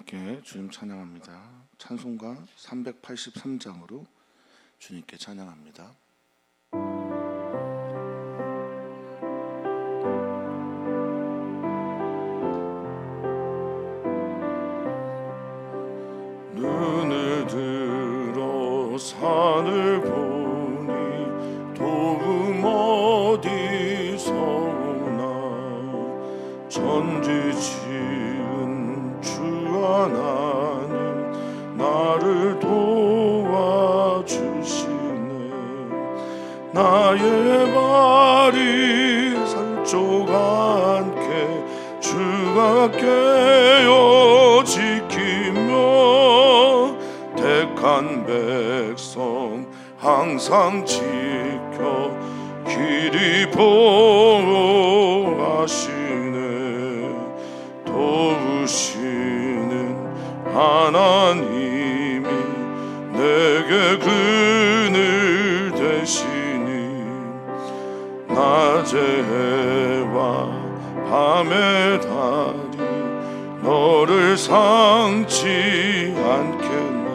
함께 주님 찬양합니다. 찬송가 383장으로 주님께 찬양합니다. 눈을 들어 산을 보 항상 지켜 길이 보호하시네. 도우시는 하나님이 내게 그늘 되시니 낮의 해와 밤의 달이 너를 상치 않겠네.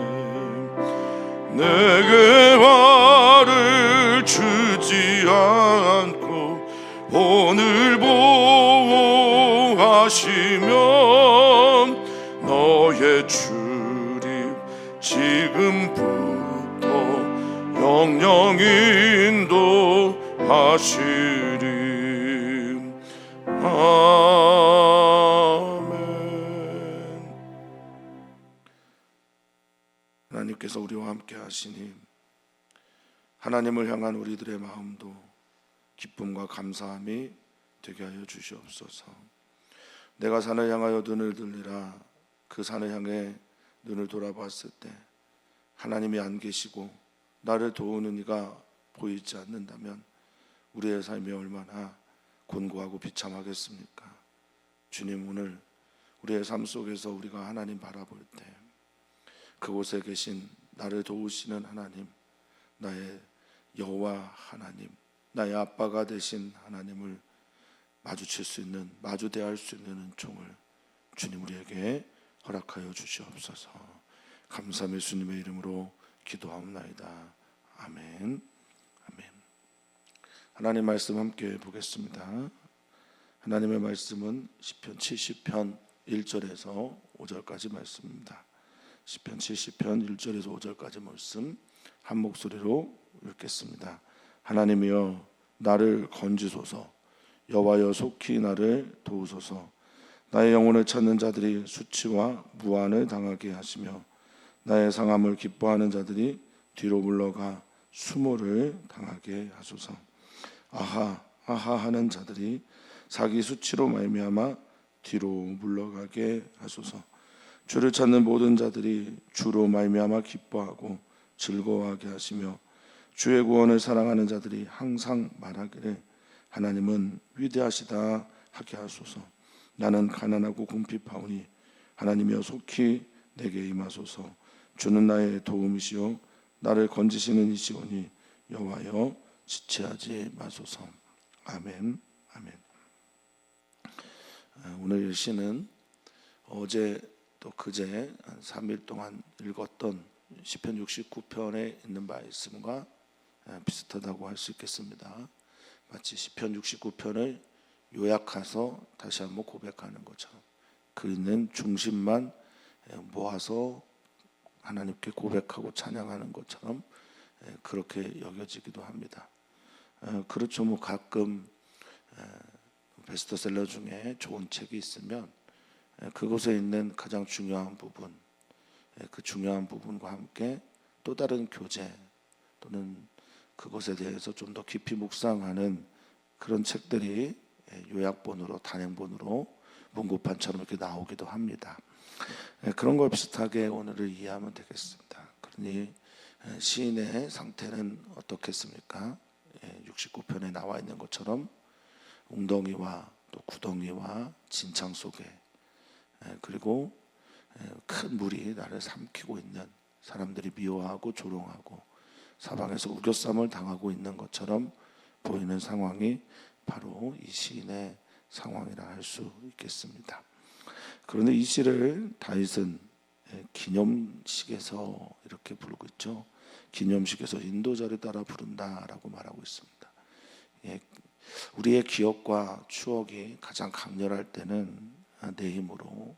내게 주지 않고 오늘 보호하시면 너의 출입 지금부터 영영 인도하시리. 아멘. 하나님께서 우리와 함께 하시니 하나님을 향한 우리들의 마음도 기쁨과 감사함이 되게 하여 주시옵소서. 내가 산을 향하여 눈을 들리라 그 산을 향해 눈을 돌아봤을 때 하나님이 안 계시고 나를 도우는 이가 보이지 않는다면 우리의 삶이 얼마나 곤고하고 비참하겠습니까? 주님 오늘 우리의 삶 속에서 우리가 하나님 바라볼 때 그곳에 계신 나를 도우시는 하나님, 나의 여호와 하나님, 나의 아빠가 되신 하나님을 마주칠 수 있는 마주 대할 수 있는 은총을 주님 우리에게 허락하여 주시옵소서. 감사함의 주님의 이름으로 기도하옵나이다. 아멘. 아멘. 하나님 말씀 함께 보겠습니다. 하나님의 말씀은 시편 70편 1절에서 5절까지 말씀입니다. 시편 70편 1절에서 5절까지 말씀 한 목소리로 읽겠습니다. 하나님이여 나를 건지소서. 여호와여 속히 나를 도우소서. 나의 영혼을 찾는 자들이 수치와 무한을 당하게 하시며 나의 상함을 기뻐하는 자들이 뒤로 물러가 수모를 당하게 하소서. 아하 아하 하는 자들이 자기 수치로 말미암아 뒤로 물러가게 하소서. 주를 찾는 모든 자들이 주로 말미암아 기뻐하고 즐거워하게 하시며 주의 구원을 사랑하는 자들이 항상 말하기를 하나님은 위대하시다 하게 하소서. 나는 가난하고 궁핍하오니 하나님이여 속히 내게 임하소서. 주는 나의 도움이시요 나를 건지시는 이시오니 여호와여 지체하지 마소서. 아멘. 아멘. 아, 오늘 시는 어제 또 그제 한 3일 동안 읽었던 시편 69편에 있는 말씀과 아, 비슷하다고 할 수 있겠습니다. 마치 시편 69편을 요약해서 다시 한번 고백하는 것처럼 그 있는 중심만 모아서 하나님께 고백하고 찬양하는 것처럼 그렇게 여겨지기도 합니다. 어, 그렇죠. 뭐 가끔 베스트셀러 중에 좋은 책이 있으면 그곳에 있는 가장 중요한 부분, 그 중요한 부분과 함께 또 다른 교재 또는 그것에 대해서 좀 더 깊이 묵상하는 그런 책들이 요약본으로 단행본으로 문고판처럼 이렇게 나오기도 합니다. 그런 걸 비슷하게 오늘을 이해하면 되겠습니다. 그러니 시인의 상태는 어떻겠습니까? 69편에 나와 있는 것처럼 웅덩이와 또 구덩이와 진창 속에 그리고 큰 물이 나를 삼키고 있는 사람들이 미워하고 조롱하고 사방에서 우겨쌈을 당하고 있는 것처럼 보이는 상황이 바로 이 시인의 상황이라 할 수 있겠습니다. 그런데 이 시를 다윗은 예, 기념식에서 이렇게 부르고 있죠. 기념식에서 인도자를 따라 부른다라고 말하고 있습니다. 예, 우리의 기억과 추억이 가장 강렬할 때는 내 힘으로 어,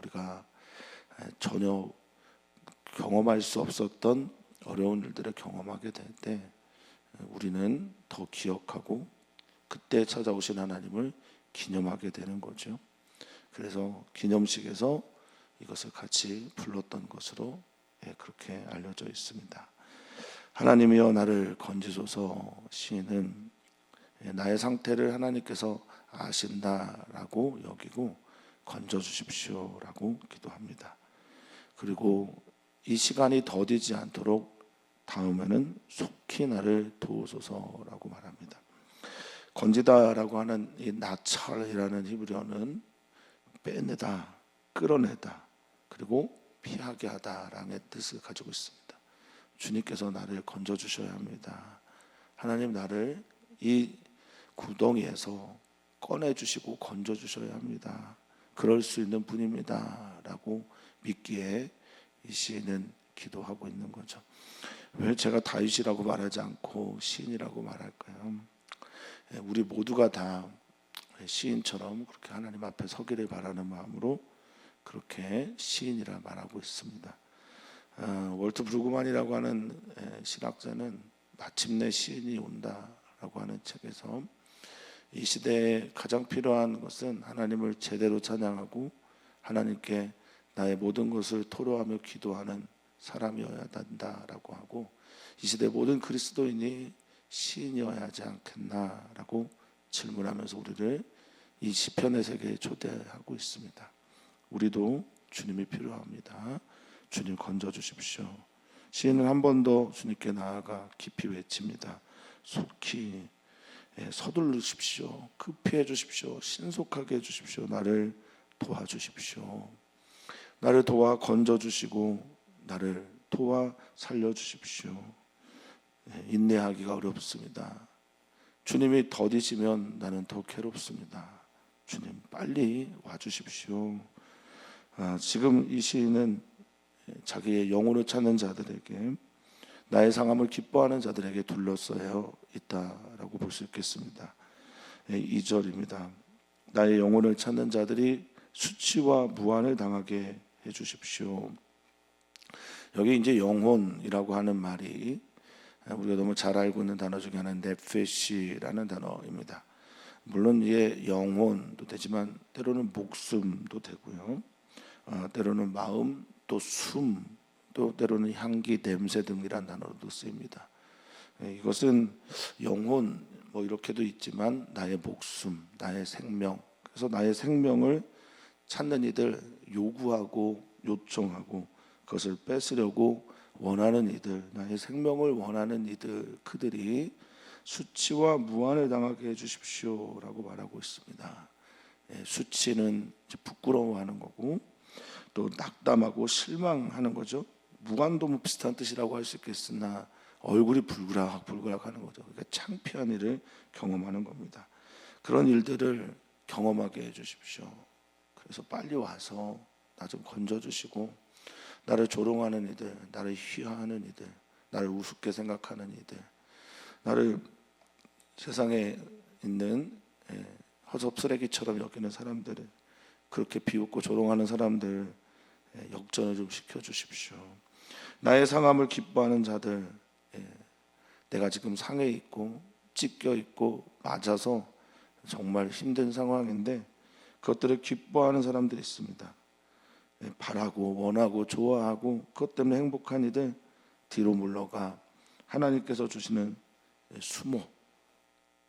우리가 전혀 경험할 수 없었던 어려운 일들을 경험하게 될 때 우리는 더 기억하고 그때 찾아오신 하나님을 기념하게 되는 거죠. 그래서 기념식에서 이것을 같이 불렀던 것으로 예, 그렇게 알려져 있습니다. 하나님이여 나를 건지소서 시인은 예, 나의 상태를 하나님께서 아신다라고 여기고 건져 주십시오라고 기도합니다. 그리고 이 시간이 더디지 않도록 다음에는 속히 나를 도우소서라고 말합니다. 건지다라고 하는 이 나철이라는 히브리어는 빼내다, 끌어내다, 그리고 피하게 하다라는 뜻을 가지고 있습니다. 주님께서 나를 건져 주셔야 합니다. 하나님 나를 이 구덩이에서 꺼내 주시고 건져 주셔야 합니다. 그럴 수 있는 분입니다라고 믿기에 이 시인은 기도하고 있는 거죠. 왜 제가 다윗이라고 말하지 않고 시인이라고 말할까요? 예, 우리 모두가 다 시인처럼 그렇게 하나님 앞에 서기를 바라는 마음으로 그렇게 시인이라 말하고 있습니다. 어, 월트 브루그만이라고 하는 예, 신학자는 마침내 시인이 온다라고 하는 책에서 이 시대에 가장 필요한 것은 하나님을 제대로 찬양하고 하나님께 나의 모든 것을 토로하며 기도하는 사람이어야 한다라고 하고 이 시대 모든 그리스도인이 시인이어야 하지 않겠나라고 질문하면서 우리를 이 시편의 세계에 초대하고 있습니다. 우리도 주님이 필요합니다. 주님 건져 주십시오. 시인은 한 번 더 주님께 나아가 깊이 외칩니다. 속히 예, 서둘르십시오. 급히 해 주십시오. 신속하게 해 주십시오. 나를 도와주십시오. 나를 도와 건져 주시고 나를 도와 살려 주십시오. 예, 인내하기가 어렵습니다. 주님이 더디시면 나는 더 괴롭습니다. 주님 빨리 와 주십시오. 아, 지금 이 시인은 자기의 영혼을 찾는 자들에게 나의 상함을 기뻐하는 자들에게 둘러싸여 있다라고 볼 수 있겠습니다. 2절입니다. 나의 영혼을 찾는 자들이 수치와 무한을 당하게 해 주십시오. 여기 이제 영혼이라고 하는 말이 우리가 너무 잘 알고 있는 단어 중에 하나는 네페시라는 단어입니다. 물론 이게 영혼도 되지만 때로는 목숨도 되고요. 어, 때로는 마음, 또 숨, 또 때로는 향기, 냄새 등이란 단어도 쓰입니다. 예, 이것은 영혼 뭐 이렇게도 있지만 나의 목숨, 나의 생명. 그래서 나의 생명을 찾는 이들 요구하고 요청하고 그것을 뺏으려고 원하는 이들, 나의 생명을 원하는 이들 그들이 수치와 무한을 당하게 해 주십시오라고 말하고 있습니다. 예, 수치는 부끄러워하는 거고 또 낙담하고 실망하는 거죠. 무관도무 비슷한 뜻이라고 할 수 있겠으나 얼굴이 불그락 불그락 하는 거죠. 그러니까 창피한 일을 경험하는 겁니다. 그런 일들을 경험하게 해 주십시오. 그래서 빨리 와서 나 좀 건져 주시고 나를 조롱하는 이들, 나를 희화하는 이들, 나를 우습게 생각하는 이들, 나를 세상에 있는 예, 허접 쓰레기처럼 여기는 사람들을 그렇게 비웃고 조롱하는 사람들 예, 역전을 좀 시켜 주십시오. 나의 상함을 기뻐하는 자들, 예, 내가 지금 상해 있고 찢겨 있고 맞아서 정말 힘든 상황인데 그것들을 기뻐하는 사람들이 있습니다. 예, 바라고 원하고 좋아하고 그것 때문에 행복한 이들 뒤로 물러가 하나님께서 주시는 수모,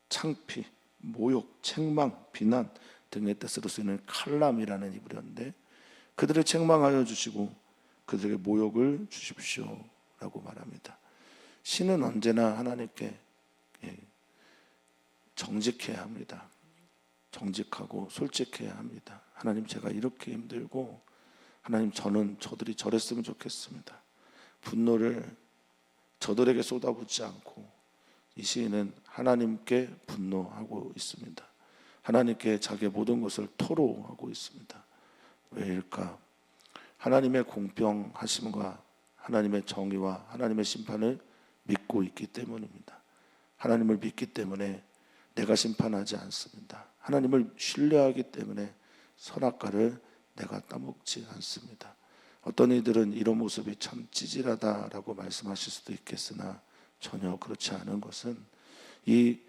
창피, 모욕, 책망, 비난 등의 뜻으로 쓰는 칼람이라는 이불이었는데 그들을 책망하여 주시고 그들에게 모욕을 주십시오라고 말합니다. 신은 언제나 하나님께 예, 정직해야 합니다. 정직하고 솔직해야 합니다. 하나님 제가 이렇게 힘들고 하나님 저는 저들이 저랬으면 좋겠습니다. 분노를 저들에게 쏟아붓지 않고 이 시인은 하나님께 분노하고 있습니다. 하나님께 자기의 모든 것을 토로하고 있습니다. 왜일까? 하나님의 공평하심과 하나님의 정의와 하나님의 심판을 믿고 있기 때문입니다. 하나님을 믿기 때문에 내가 심판하지 않습니다. 하나님을 신뢰하기 때문에 선악과를 내가 따먹지 않습니다. 어떤 이들은 이런 모습이 참 찌질하다라고 말씀하실 수도 있겠으나 전혀 그렇지 않은 것은 이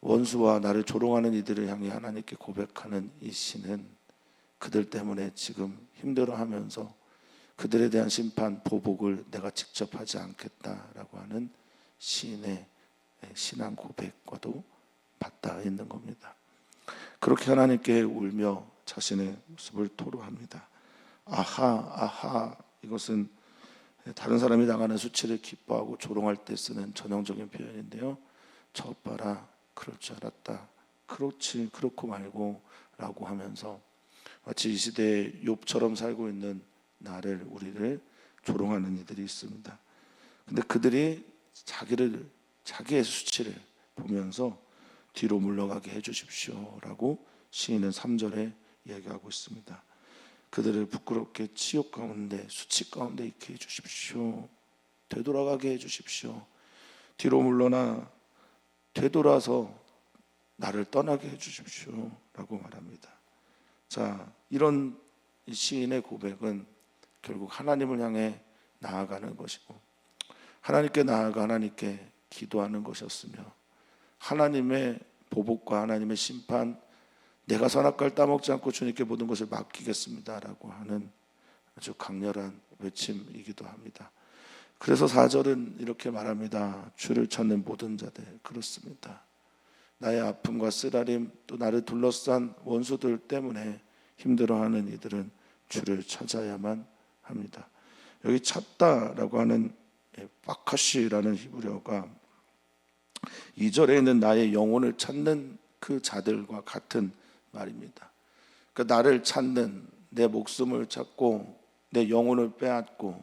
원수와 나를 조롱하는 이들을 향해 하나님께 고백하는 이 시는 그들 때문에 지금 힘들어하면서 그들에 대한 심판 보복을 내가 직접 하지 않겠다라고 하는 시인의 신앙 고백과도 맞닿아 있는 겁니다. 그렇게 하나님께 울며 자신의 모습을 토로합니다. 아하 아하 이것은 다른 사람이 당하는 수치를 기뻐하고 조롱할 때 쓰는 전형적인 표현인데요. 저 봐라 그럴 줄 알았다. 그렇지 그렇고 말고 라고 하면서 마치 이 시대에 욥처럼 살고 있는 나를 우리를 조롱하는 이들이 있습니다. 근데 그들이 자기를 자기의 수치를 보면서 뒤로 물러가게 해 주십시오라고 시인은 3절에 이야기하고 있습니다. 그들을 부끄럽게 치욕 가운데 수치 가운데 있게 해 주십시오. 되돌아가게 해 주십시오. 뒤로 물러나 되돌아서 나를 떠나게 해 주십시오라고 말합니다. 자, 이런 시인의 고백은 결국 하나님을 향해 나아가는 것이고 하나님께 나아가 하나님께 기도하는 것이었으며 하나님의 보복과 하나님의 심판 내가 선악과를 따먹지 않고 주님께 모든 것을 맡기겠습니다라고 하는 아주 강렬한 외침이기도 합니다. 그래서 4절은 이렇게 말합니다. 주를 찾는 모든 자들 그렇습니다. 나의 아픔과 쓰라림 또 나를 둘러싼 원수들 때문에 힘들어하는 이들은 주를 찾아야만 합니다. 여기 찾다라고 하는 파카시라는 히브리어가 2절에 있는 나의 영혼을 찾는 그 자들과 같은 말입니다. 그 나를 찾는 내 목숨을 찾고 내 영혼을 빼앗고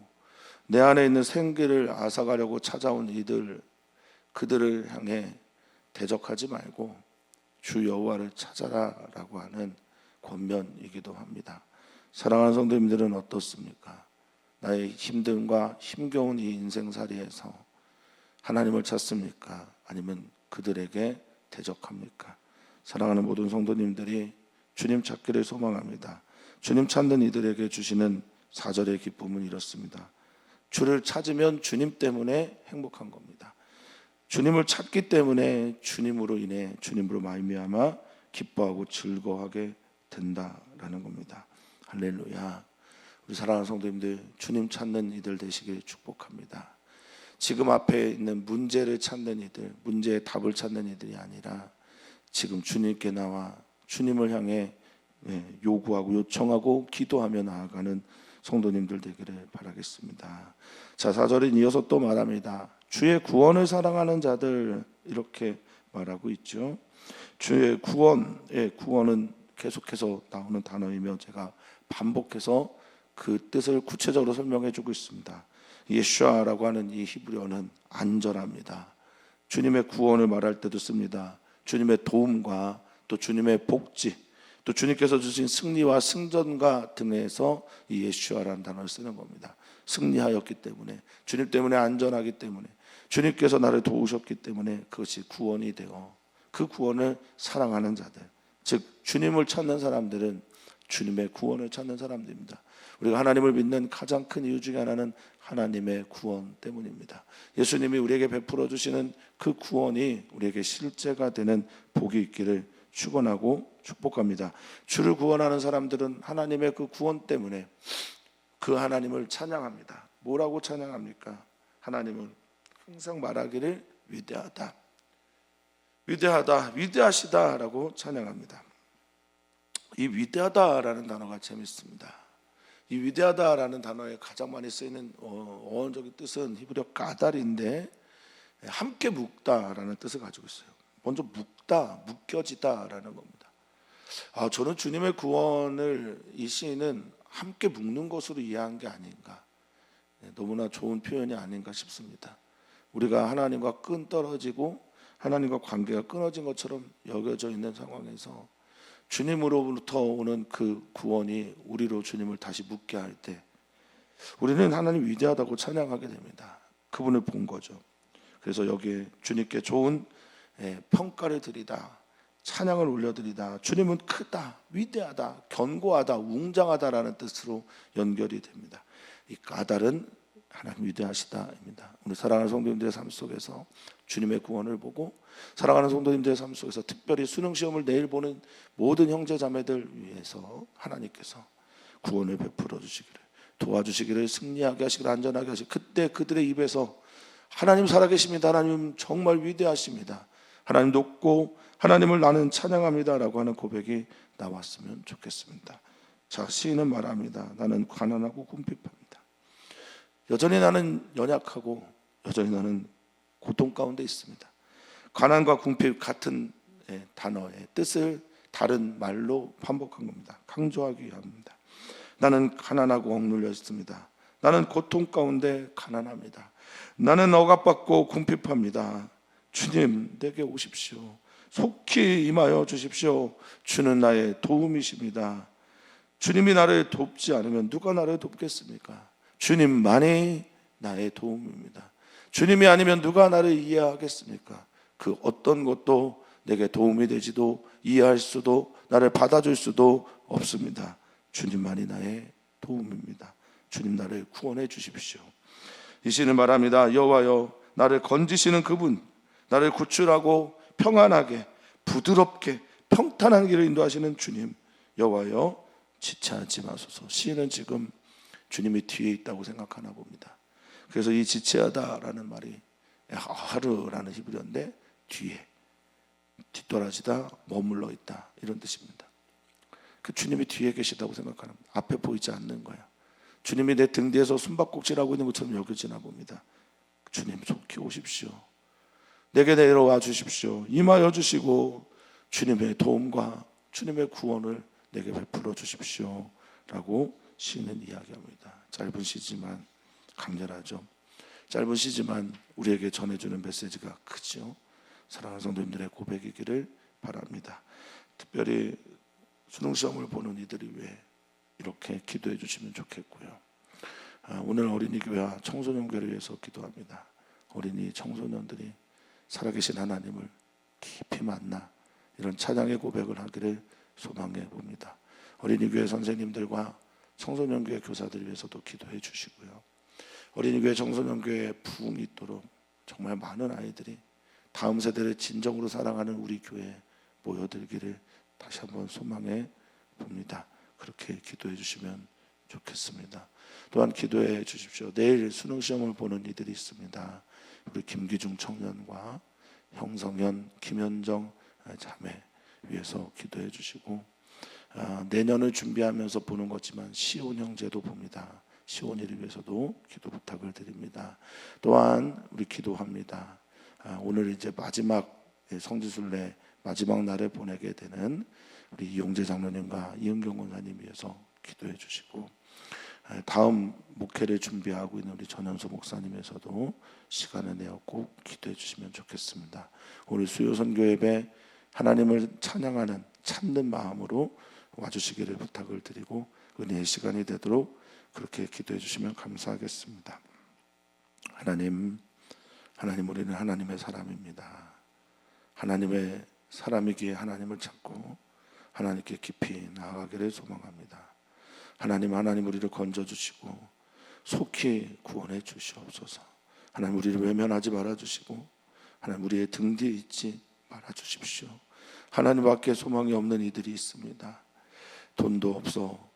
내 안에 있는 생기를 앗아가려고 찾아온 이들 그들을 향해 대적하지 말고 주 여호와를 찾아라라고 하는 권면이기도 합니다. 사랑하는 성도님들은 어떻습니까? 나의 힘듦과 힘겨운 이 인생살이에서 하나님을 찾습니까? 아니면 그들에게 대적합니까? 사랑하는 모든 성도님들이 주님 찾기를 소망합니다. 주님 찾는 이들에게 주시는 사절의 기쁨은 이렇습니다. 주를 찾으면 주님 때문에 행복한 겁니다. 주님을 찾기 때문에 주님으로 인해 주님으로 말미암아 기뻐하고 즐거워하게 된다라는 겁니다. 할렐루야. 우리 사랑하는 성도님들 주님 찾는 이들 되시길 축복합니다. 지금 앞에 있는 문제를 찾는 이들, 문제의 답을 찾는 이들이 아니라 지금 주님께 나와 주님을 향해 예, 요구하고 요청하고 기도하며 나아가는 성도님들 되기를 바라겠습니다. 자, 4절은 이어서 또 말합니다. 주의 구원을 사랑하는 자들 이렇게 말하고 있죠. 주의 구원의 구원은 계속해서 나오는 단어이며 제가 반복해서 그 뜻을 구체적으로 설명해 주고 있습니다. 예슈아라고 하는 이 히브리어는 안전합니다. 주님의 구원을 말할 때도 씁니다. 주님의 도움과 또 주님의 복지, 또 주님께서 주신 승리와 승전과 등에서 이 예슈아라는 단어를 쓰는 겁니다. 승리하였기 때문에 주님 때문에 안전하기 때문에 주님께서 나를 도우셨기 때문에 그것이 구원이 되어 그 구원을 사랑하는 자들 즉 주님을 찾는 사람들은 주님의 구원을 찾는 사람들입니다. 우리가 하나님을 믿는 가장 큰 이유 중에 하나는 하나님의 구원 때문입니다. 예수님이 우리에게 베풀어 주시는 그 구원이 우리에게 실제가 되는 복이 있기를 축원하고 축복합니다. 주를 구원하는 사람들은 하나님의 그 구원 때문에 그 하나님을 찬양합니다. 뭐라고 찬양합니까? 하나님은 항상 말하기를 위대하다. 위대하다, 위대하시다라고 찬양합니다. 이 위대하다라는 단어가 재밌습니다. 이 위대하다라는 단어에 가장 많이 쓰이는 어, 어원적인 뜻은 히브리어 까달인데 함께 묵다라는 뜻을 가지고 있어요. 먼저 묵다, 묶여지다라는 겁니다. 아, 저는 주님의 구원을 이 시인은 함께 묶는 것으로 이해한 게 아닌가. 네, 너무나 좋은 표현이 아닌가 싶습니다. 우리가 하나님과 끈 떨어지고 하나님과 관계가 끊어진 것처럼 여겨져 있는 상황에서 주님으로부터 오는 그 구원이 우리로 주님을 다시 묻게 할 때 우리는 하나님 위대하다고 찬양하게 됩니다. 그분을 본 거죠. 그래서 여기에 주님께 좋은 예, 평가를 드리다. 찬양을 올려드리다. 주님은 크다, 위대하다, 견고하다, 웅장하다라는 뜻으로 연결이 됩니다. 이 까닭은 하나님 위대하시다입니다. 우리 사랑하는 성도님들의 삶 속에서 주님의 구원을 보고 사랑하는 성도님들의 삶 속에서 특별히 수능 시험을 내일 보는 모든 형제 자매들 위해서 하나님께서 구원을 베풀어 주시기를 도와주시기를 승리하게 하시기를 안전하게 하시기 그때 그들의 입에서 하나님 살아계십니다. 하나님 정말 위대하십니다. 하나님 높고 하나님을 나는 찬양합니다라고 하는 고백이 나왔으면 좋겠습니다. 자 시인은 말합니다. 나는 가난하고 궁핍합니다. 여전히 나는 연약하고 여전히 나는 고통 가운데 있습니다. 가난과 궁핍 같은 예, 단어의 뜻을 다른 말로 반복한 겁니다. 강조하기 위함입니다. 나는 가난하고 억눌려 있습니다. 나는 고통 가운데 가난합니다. 나는 억압받고 궁핍합니다. 주님 내게 오십시오. 속히 임하여 주십시오. 주는 나의 도움이십니다. 주님이 나를 돕지 않으면 누가 나를 돕겠습니까? 주님만이 나의 도움입니다. 주님이 아니면 누가 나를 이해하겠습니까? 그 어떤 것도 내게 도움이 되지도 이해할 수도 나를 받아줄 수도 없습니다. 주님만이 나의 도움입니다. 주님 나를 구원해 주십시오. 이 시는 말합니다. 여호와여 나를 건지시는 그분 나를 구출하고 평안하게 부드럽게 평탄한 길을 인도하시는 주님 여호와여 지체하지 마소서. 시인은 지금 주님이 뒤에 있다고 생각하나 봅니다. 그래서 이 지체하다라는 말이 하르라는 히브리어인데 뒤에 뒤돌아지다 머물러 있다 이런 뜻입니다. 그 주님이 뒤에 계시다고 생각하는 앞에 보이지 않는 거야. 주님이 내 등 뒤에서 숨바꼭질하고 있는 것처럼 여겨지나 봅니다. 주님 속히 오십시오. 내게 내려와 주십시오. 임하여 주시고 주님의 도움과 주님의 구원을 내게 베풀어 주십시오. 라고 시는 이야기합니다. 짧은 시지만 강렬하죠. 짧은 시지만 우리에게 전해주는 메시지가 크죠. 사랑하는 성도님들의 고백이기를 바랍니다. 특별히 수능 시험을 보는 이들이 위해 이렇게 기도해 주시면 좋겠고요. 아, 오늘 어린이 교회와 청소년 교회를 위해서 기도합니다. 어린이 청소년들이 살아계신 하나님을 깊이 만나 이런 찬양의 고백을 하기를 소망해 봅니다. 어린이 교회 선생님들과 청소년 교회 교사들 위해서도 기도해 주시고요. 어린이 교회 청소년 교회에 부흥이 있도록 정말 많은 아이들이 다음 세대를 진정으로 사랑하는 우리 교회에 모여들기를 다시 한번 소망해 봅니다. 그렇게 기도해 주시면 좋겠습니다. 또한 기도해 주십시오. 내일 수능 시험을 보는 이들이 있습니다. 우리 김기중 청년과 형성현, 김현정 자매 위해서 기도해 주시고 아, 내년을 준비하면서 보는 거지만 시온 형제도 봅니다. 시온이를 위해서도 기도 부탁을 드립니다. 또한 우리 기도합니다. 아, 오늘 이제 마지막 성지순례 마지막 날에 보내게 되는 우리 이용재 장로님과 이은경 권사님 위해서 기도해 주시고 아, 다음 목회를 준비하고 있는 우리 전현수 목사님에서도 시간을 내어 꼭 기도해 주시면 좋겠습니다. 오늘 수요 선교 예배 하나님을 찬양하는 참는 마음으로 와주시기를 부탁을 드리고 은혜의 시간이 되도록 그렇게 기도해 주시면 감사하겠습니다. 하나님, 하나님 우리는 하나님의 사람입니다. 하나님의 사람이기에 하나님을 찾고 하나님께 깊이 나아가기를 소망합니다. 하나님, 하나님 우리를 건져 주시고 속히 구원해 주시옵소서. 하나님 우리를 외면하지 말아 주시고 하나님 우리의 등 뒤에 있지 말아 주십시오. 하나님밖에 소망이 없는 이들이 있습니다. 돈도 없어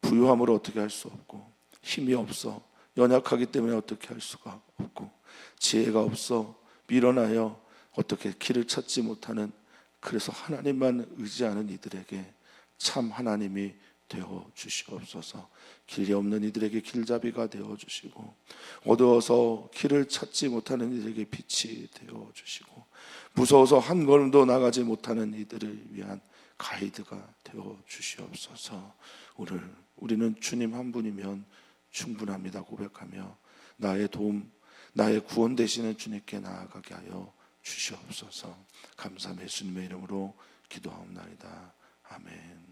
부유함으로 어떻게 할 수 없고 힘이 없어 연약하기 때문에 어떻게 할 수가 없고 지혜가 없어 밀어나여 어떻게 길을 찾지 못하는 그래서 하나님만 의지하는 이들에게 참 하나님이 되어 주시옵소서. 길이 없는 이들에게 길잡이가 되어 주시고 어두워서 길을 찾지 못하는 이들에게 빛이 되어 주시고 무서워서 한 걸음도 나가지 못하는 이들을 위한 가이드가 되어 주시옵소서. 오늘 우리는 주님 한 분이면 충분합니다 고백하며 나의 도움, 나의 구원 되시는 주님께 나아가게 하여 주시옵소서. 감사함 예수님의 이름으로 기도하옵나이다. 아멘.